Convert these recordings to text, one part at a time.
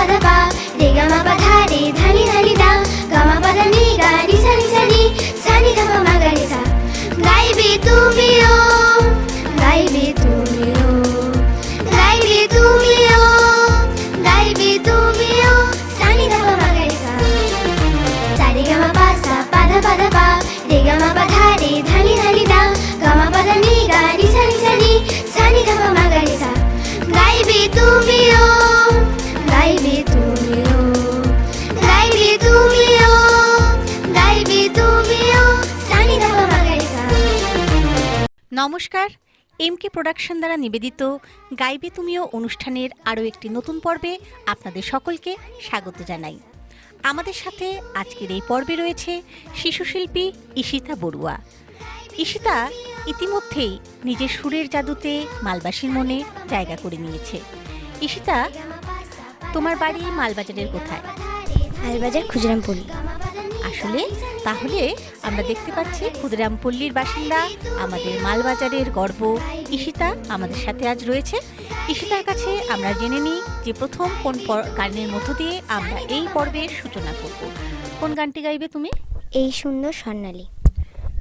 घी गाने मा নমস্কার এমকে প্রোডাকশন দ্বারা নিবেদিত গাইবে তুমিও অনুষ্ঠানের আরও একটি নতুন পর্বে আপনাদের সকলকে স্বাগত জানাই। আমাদের সাথে আজকের এই পর্বে রয়েছে শিশুশিল্পী ঈশিতা বড়ুয়া। ঈশিতা ইতিমধ্যেই নিজের সুরের জাদুতে মালবাসীর মনে জায়গা করে নিয়েছে। ঈশিতা, তোমার বাড়ি মালবাজারের কোথায়? আলবাজার খুচরামপুর। আসলে তাহলে আমরা দেখতে পাচ্ছি ক্ষুদিরামপল্লীর বাসিন্দা আমাদের মালবাজারের গর্ব ঈশিতা আমাদের সাথে আজ রয়েছে। ঈশিতার কাছে আমরা জেনে নিই যে প্রথম কোন গানের মধ্য দিয়ে আমরা এই পর্বের সূচনা করব। কোন গানটি গাইবে তুমি? এই সুন্দর স্বর্ণালী।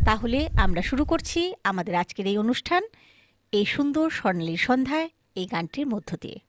তাহলে আমরা শুরু করছি আমাদের আজকের এই অনুষ্ঠান এই সুন্দর স্বর্ণালীর সন্ধ্যায় এই গানটির মধ্য দিয়ে।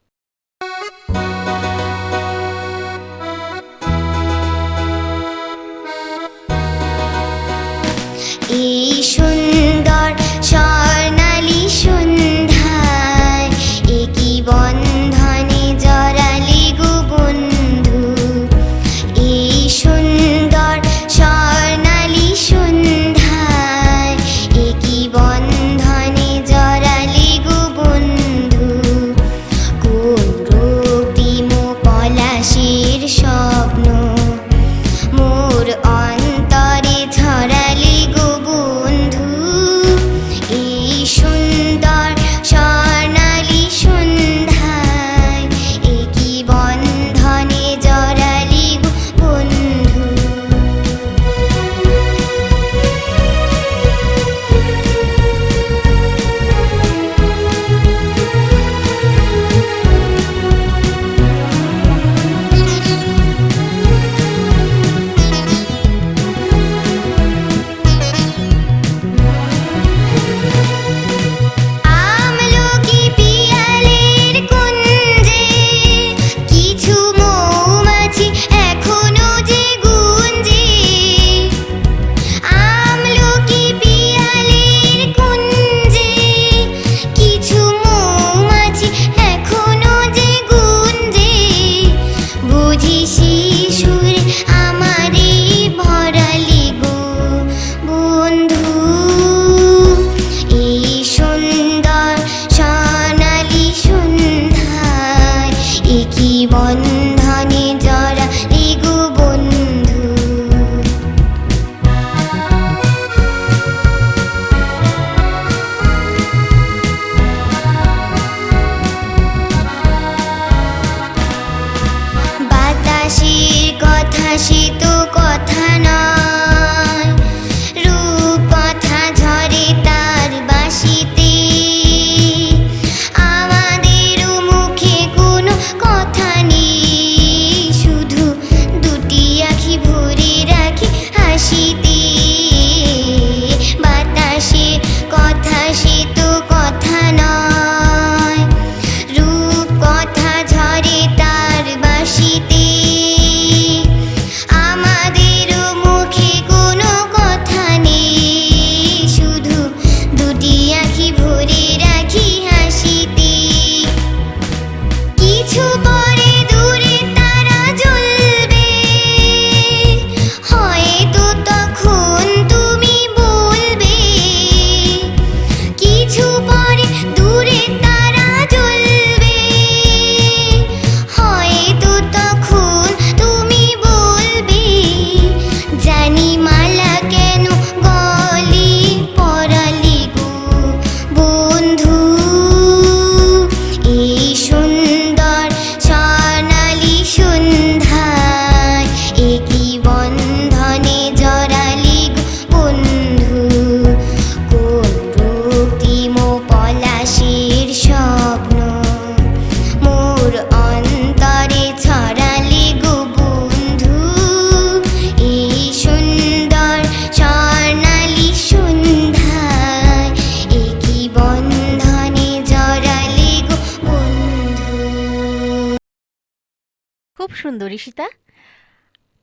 খুব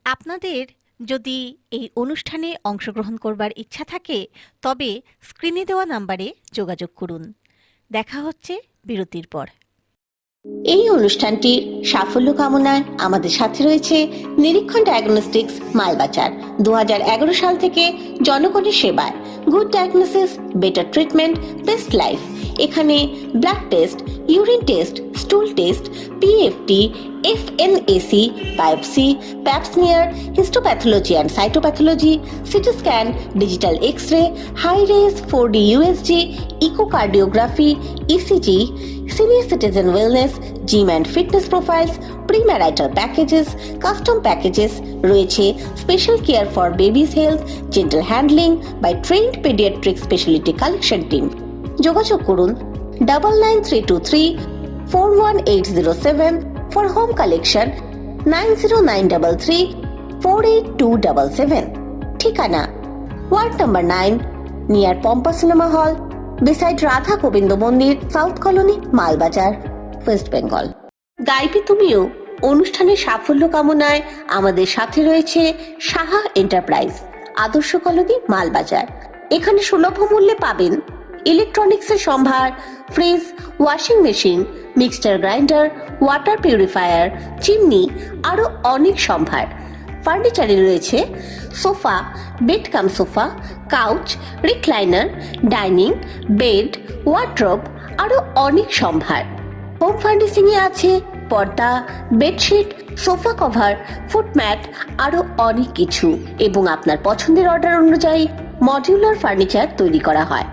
আপনাদের যদি এই অনুষ্ঠানে অংশগ্রহণ করবার ইচ্ছা থাকে, তবে স্ক্রিনে দেওয়া নাম্বারে যোগাযোগ করুন। দেখা হচ্ছে বিরতির পর। এই অনুষ্ঠানটির সাফল্য কামনায় আমাদের সাথে রয়েছে নিরীক্ষণ ডায়াগনস্টিক্স মালবাজার দু হাজার এগারো সাল থেকে জনগণের সেবায়। Good diagnosis better treatment best life এখানে blood test urine test stool test PFT FNAC biopsy pap smear histopathology and cytopathology CT scan digital X ray high res four D USG echocardiography ECG senior citizen wellness gym and fitness profiles premarital packages custom packages রয়েছে special care for babies health gentle handling by trained paediatric speciality collection team যোগাযোগ করুন double nine three two three four one eight zero seven for home collection nine zero nine double three four eight two double seven. ঠিকানা ward number nine near Pampa cinema hall beside Radha Gobinda মন্দির south colony Malbazar west Bengal গাইবে তুমিও অনুষ্ঠানের সাফল্য কামনায় আমাদের সাথে রয়েছে সাহা এন্টারপ্রাইজ আদর্শ কলোনি মালবাজার। এখানে সুলভ মূল্যে পাবেন ইলেকট্রনিক্সের সম্ভার fridge washing machine mixture grinder water purifier chimney আরও অনেক সম্ভার। ফার্নিচারে রয়েছে sofa bed cum sofa couch recliner dining bed wardrobe আরও অনেক সম্ভার। হোম ফার্নিশিংয়ে আছে পর্দা বেডশিট সোফা কভার ফুটম্যাট আরও অনেক কিছু। এবং আপনার পছন্দের অর্ডার অনুযায়ী মডিউলার ফার্নিচার তৈরি করা হয়।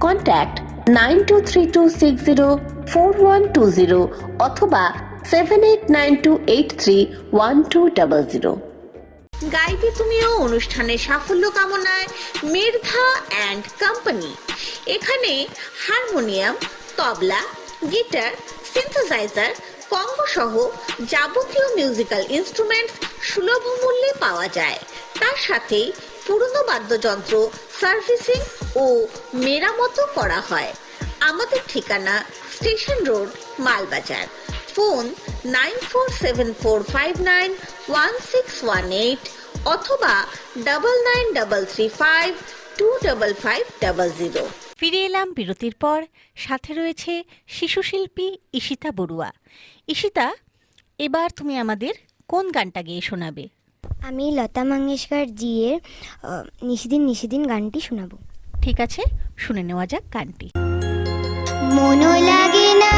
Contact nine two three two six zero four one two zero অথবা seven eight nine two eight three one two double zero গাইবে তুমিও অনুষ্ঠানের সাফল্য কামনায় মির্ধা অ্যান্ড কোম্পানি এখানে harmonium, tabla, guitar synthesiser conga সহ যাবতীয় মিউজিক্যাল ইনস্ট্রুমেন্ট সুলভ মূল্যে পাওয়া যায়। তার সাথে পুরনো বাদ্যযন্ত্র সার্ভিসিং ও মেরামতও করা হয়। আমাদের ঠিকানা station road, Malbazar. Phone nine four seven four five nine one six one eight অথবা double nine double three five two five double zero. ফিরে এলাম বিরতির পর। সাথে রয়েছে শিশুশিল্পী ঈশিতা বড়ুয়া। ঈশিতা, এবার তুমি আমাদের কোন গানটা গেয়ে শোনাবে? আমি লতা মঙ্গেশকর জিয়ের এর নিশিদিন নিশিদিন গানটি শোনাবো। ঠিক আছে শুনে নেওয়া যাক গানটি। মনো লাগে না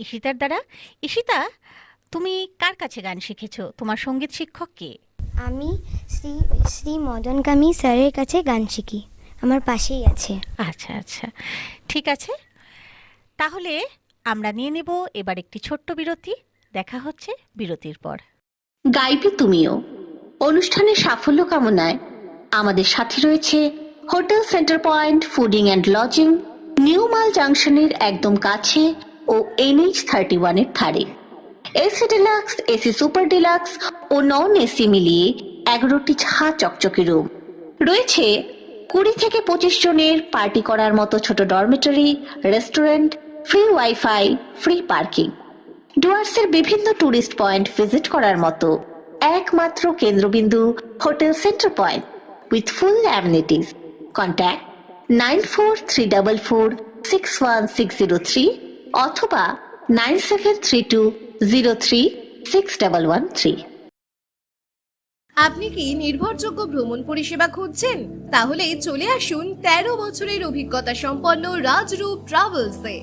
ঈশিতার দ্বারা? ঈশিতা তুমি কার কাছে গান শিখেছো? তোমার সংগীত শিক্ষক কে? আমি শ্রী শ্রী মদনকামী স্যারের কাছে গান শিখি। আমার পাশেই আছে। আচ্ছা আচ্ছা। ঠিক আছে। তাহলে আমরা নিয়ে নেব এবার একটি ছোট্ট বিরতি। দেখা হচ্ছে বিরতির পর। গাইবে তুমিও। অনুষ্ঠানের সাফল্য কামনায় আমাদের সাথে রয়েছে hotel centre point fooding and lodging new Mal জাংশনের একদম কাছে ও এনএইচ থার্টি ওয়ানের ধারে। AC deluxe AC super deluxe ও নন এসি মিলিয়ে এগারোটি ছা চকচকে রুম রয়েছে কুড়ি থেকে পঁচিশ জনের পার্টি করার মতো ছোট dormitory restaurant free wifi free parking ডুয়ার্সের বিভিন্ন ট্যুরিস্ট পয়েন্ট ভিজিট করার মতো একমাত্র কেন্দ্রবিন্দু hotel centre point with full amenities contact nine four three double four six one six zero three অথবা nine seven three two zero three six double one three. আপনি কি নির্ভরযোগ্য ভ্রমণ পরিষেবা খুঁজছেন? তাহলে চলে আসুন তেরো বছরের অভিজ্ঞতা সম্পন্ন রাজরূপ ট্রাভেলসে,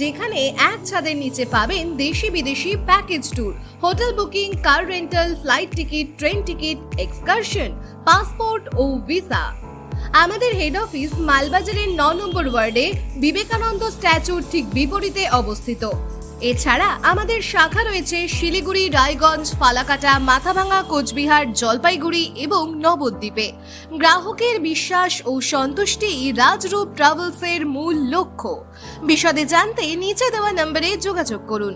যেখানে এক ছাদের নিচে পাবেন দেশি বিদেশি package tour, hotel booking, car rental, flight ticket, train ticket, excursion, passport ও ভিসা। আমাদের হেড অফিস মালবাজারের ন নম্বর ওয়ার্ডে বিবেকানন্দ স্ট্যাচুর ঠিক বিপরীতে অবস্থিত। এছাড়া আমাদের শাখা রয়েছে শিলিগুড়ি, রায়গঞ্জ, ফালাকাটা মাথাভাঙা কোচবিহার, জলপাইগুড়ি এবং নবদ্বীপে। গ্রাহকের বিশ্বাস ও সন্তুষ্টি রাজরূপ ট্রাভেলসের মূল লক্ষ্য। বিশদে জানতে নিচে দেওয়া নম্বরে যোগাযোগ করুন।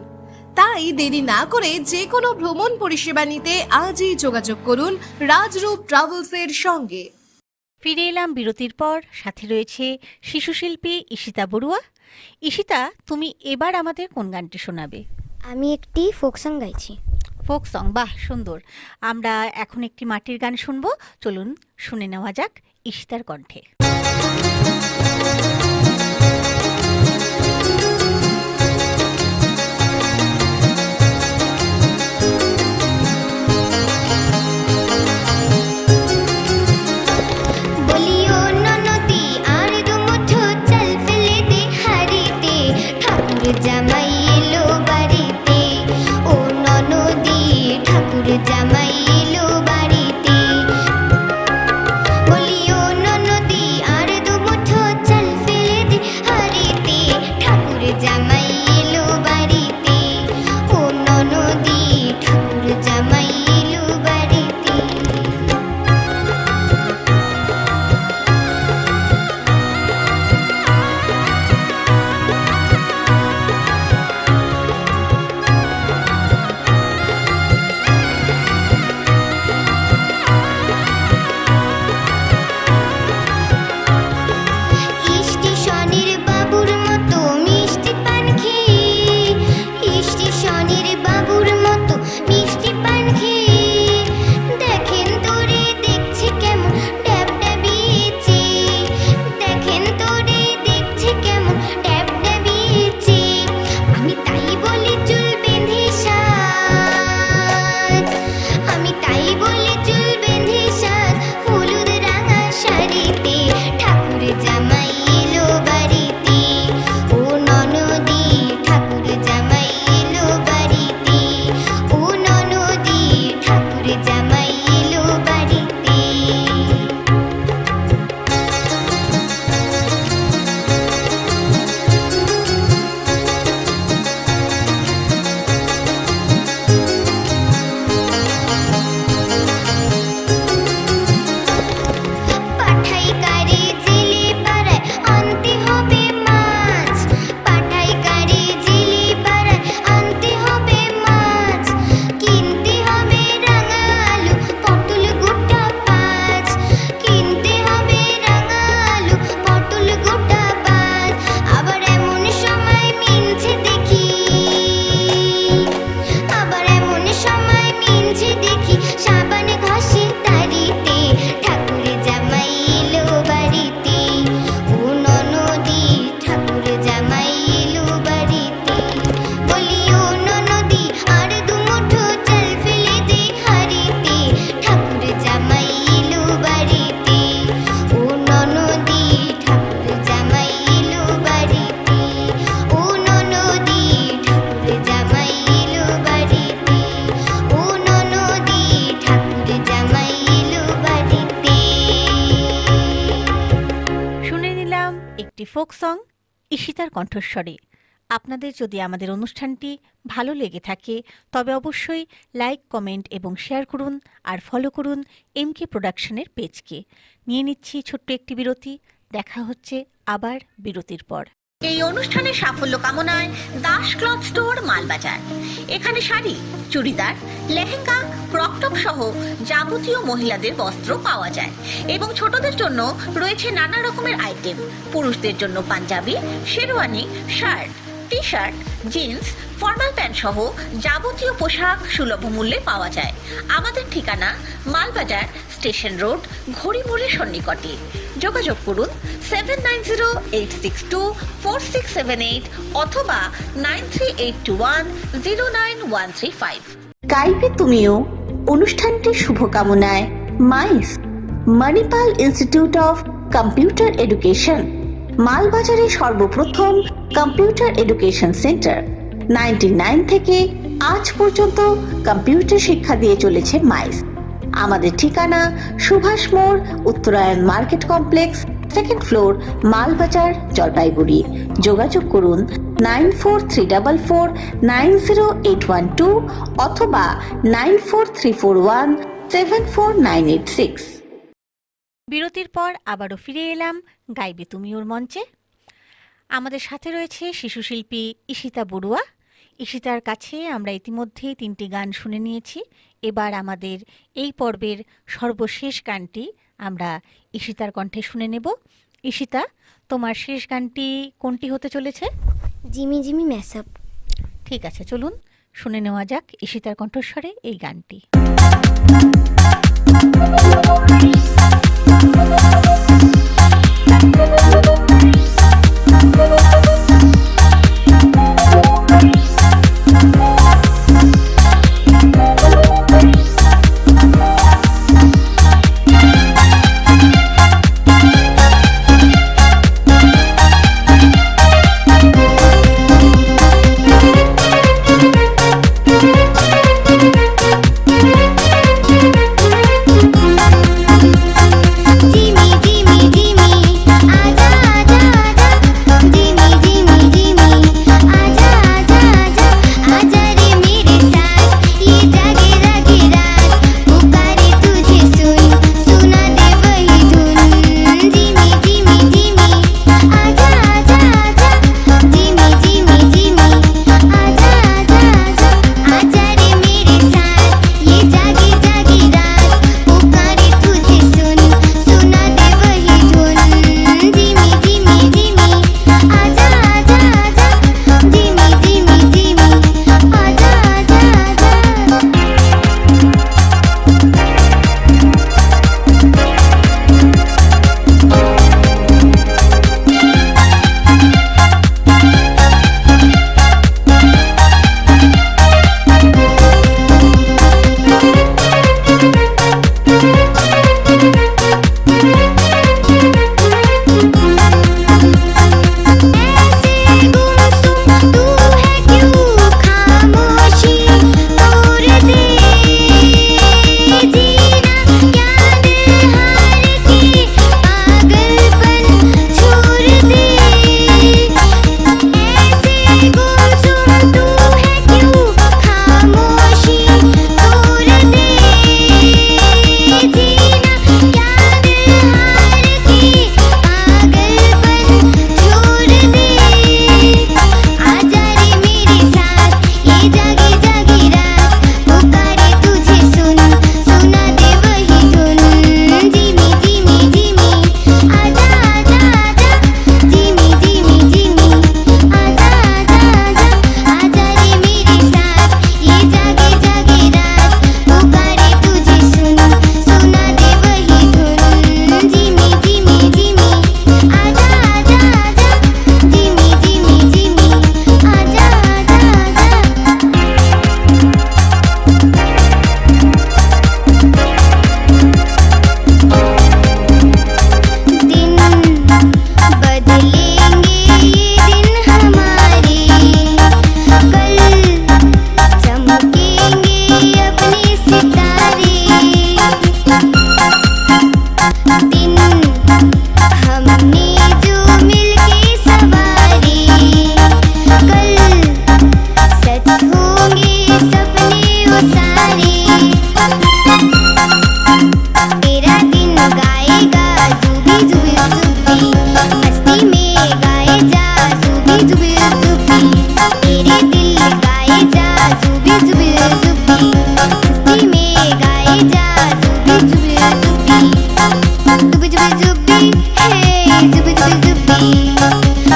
তাই দেরি না করে যে কোনো ভ্রমণ পরিষেবা নিতে আজই যোগাযোগ করুন রাজরূপ ট্রাভেলসের সঙ্গে। ফিরে এলাম বিরতির পর। সাথে রয়েছে শিশুশিল্পী ঈশিতা বড়ুয়া। ঈশিতা তুমি এবার আমাদের কোন গানটি শোনাবে? আমি একটি ফোক সং গাইছি। ফোক সং বাহ সুন্দর। আমরা এখন একটি মাটির গান শুনব। চলুন শুনে নেওয়া যাক ঈশিতার কণ্ঠে। কণ্ঠস্বরে, আপনাদের যদি আমাদের অনুষ্ঠানটি ভালো লেগে থাকে, তবে অবশ্যই লাইক, কমেন্ট এবং শেয়ার করুন আর ফলো করুন এম কে প্রোডাকশনের পেজকে। নিয়ে নিচ্ছি ছোট্ট একটি বিরতি, দেখা হচ্ছে আবার বিরতির পর। এই অনুষ্ঠানের সাফল্য কামনায় দাস ক্লথ স্টোর, মালবাজার। এখানে শাড়ি, চুড়িদার, লেহেঙ্গা ক্রকটপ সহ যাবতীয় মহিলাদের বস্ত্র পাওয়া যায় এবং ছোটদের জন্য রয়েছে নানা রকমের আইটেম। পুরুষদের জন্য Punjabi, sherwani, shirt T shirt jeans formal pant সহ যাবতীয় পোশাক সুলভ মূল্যে পাওয়া যায়। আমাদের ঠিকানা মালবাজার স্টেশন রোড ঘড়িমোড়ের সন্নিকটে। যোগাযোগ করুন seven nine zero eight six two four six seven eight অথবা nine three eight two one zero nine one three five. গাইবে তুমিও অনুষ্ঠানটির শুভকামনায় MICE Manipal institute of computer education মালবাজারে সর্বপ্রথম computer education centre. Ninety nine থেকে আজ পর্যন্ত computer শিক্ষা দিয়ে চলেছে মাইস। আমাদের ঠিকানা সুভাষ মোড়, Uttarayan market complex, second floor, Malbazar, Jalpaiguri. যোগাযোগ করুন nine four three double four, nine zero eight one two অথবা nine four three four one seven four nine eight six. বিরতির পর আবারও ফিরে এলাম গাইবে তুমি ওর মঞ্চে। আমাদের সাথে রয়েছে শিশুশিল্পী ইশিতা বড়ুয়া। ঈশিতার কাছে আমরা ইতিমধ্যেই তিনটি গান শুনে নিয়েছি। এবার আমাদের এই পর্বের সর্বশেষ গানটি আমরা ঈশিতার কণ্ঠে শুনে নেব। ঈশিতা তোমার শেষ গানটি কোনটি হতে চলেছে? জিমি জিমি ম্যাসআপ ঠিক আছে চলুন শুনে নেওয়া যাক ঈশিতার কণ্ঠস্বরে এই গানটি।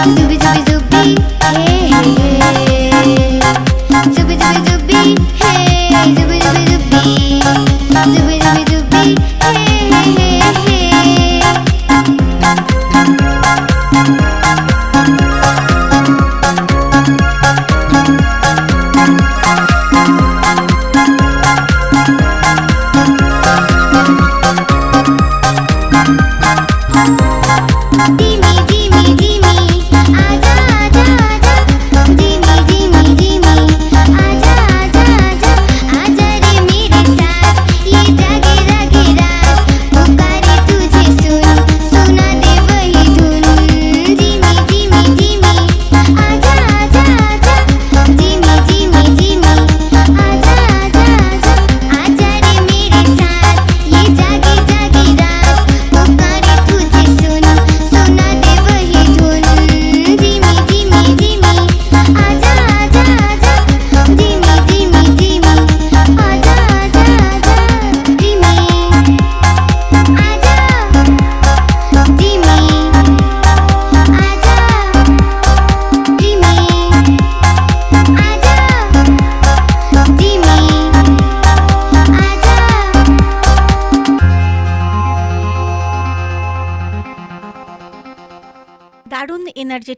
Zoopy, zoopy, zoopy.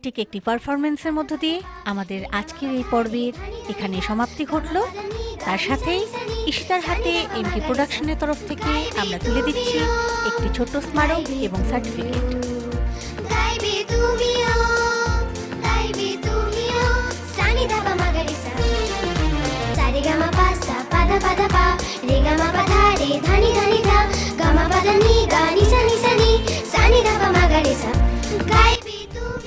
এনার্জেটিক একটি পারফরমেন্সের মধ্য দিয়ে আমাদের আজকের এই পর্বের এখানে সমাপ্তি ঘটল। তার সাথেই ঈশিতার হাতে এমকে প্রোডাকশনের তরফ থেকে আমরা তুলে দিচ্ছি একটি ছোট্ট স্মারক এবং সার্টিফিকেট। গাইবে